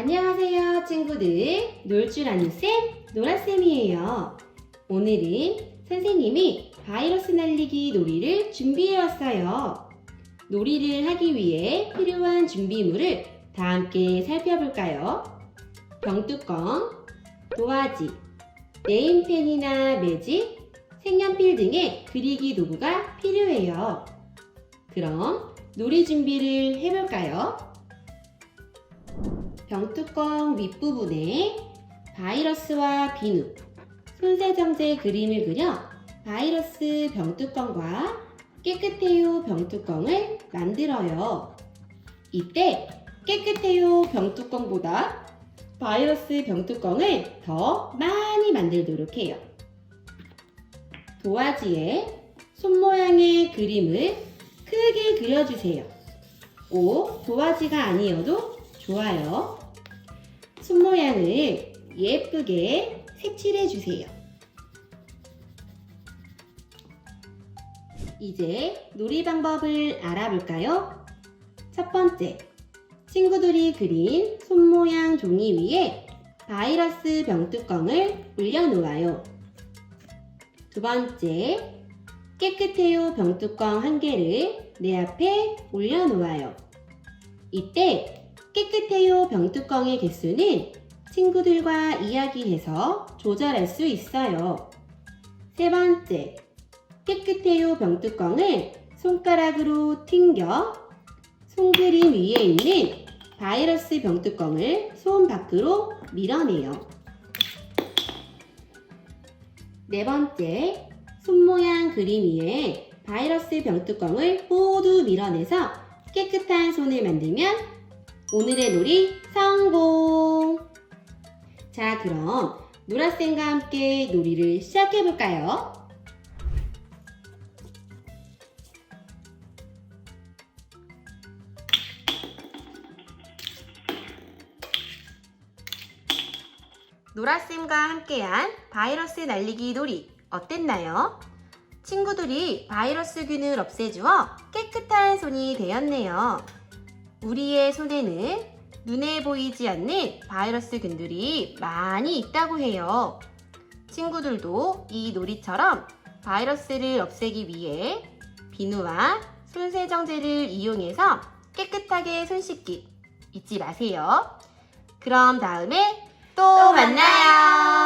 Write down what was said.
안녕하세요 친구들 놀 줄 아는 쌤 노라쌤이에요 오늘은 선생님이 바이러스 날리기 놀이를 준비해 왔어요 놀이를 하기 위해 필요한 준비물을 다 함께 살펴볼까요? 병뚜껑, 도화지, 네임펜이나 매직, 색연필 등의 그리기 도구가 필요해요 그럼 놀이 준비를 해볼까요? 병뚜껑 윗부분에 바이러스와 비누, 손세정제 그림을 그려 바이러스 병뚜껑과 깨끗해요 병뚜껑을 만들어요. 이때 깨끗해요 병뚜껑보다 바이러스 병뚜껑을 더 많이 만들도록 해요. 도화지에 손 모양의 그림을 크게 그려주세요. 꼭 도화지가 아니어도 좋아요. 손 모양을 예쁘게 색칠해 주세요. 이제 놀이 방법을 알아볼까요? 첫 번째, 친구들이 그린 손 모양 종이 위에 바이러스 병뚜껑을 올려놓아요. 두 번째, 깨끗해요 병뚜껑 한 개를 내 앞에 올려놓아요. 이때 깨끗해요 병뚜껑의 개수는 친구들과 이야기해서 조절할 수 있어요. 세 번째, 깨끗해요 병뚜껑을 손가락으로 튕겨 손그림 위에 있는 바이러스 병뚜껑을 손 밖으로 밀어내요. 네 번째, 손 모양 그림 위에 바이러스 병뚜껑을 모두 밀어내서 깨끗한 손을 만들면 오늘의 놀이 성공! 자, 그럼 노라쌤과 함께 놀이를 시작해볼까요? 노라쌤과 함께한 바이러스 날리기 놀이 어땠나요? 친구들이 바이러스균을 없애주어 깨끗한 손이 되었네요. 우리의 손에는 눈에 보이지 않는 바이러스 균들이 많이 있다고 해요. 친구들도 이 놀이처럼 바이러스를 없애기 위해 비누와 손세정제를 이용해서 깨끗하게 손 씻기 잊지 마세요. 그럼 다음에 또 만나요.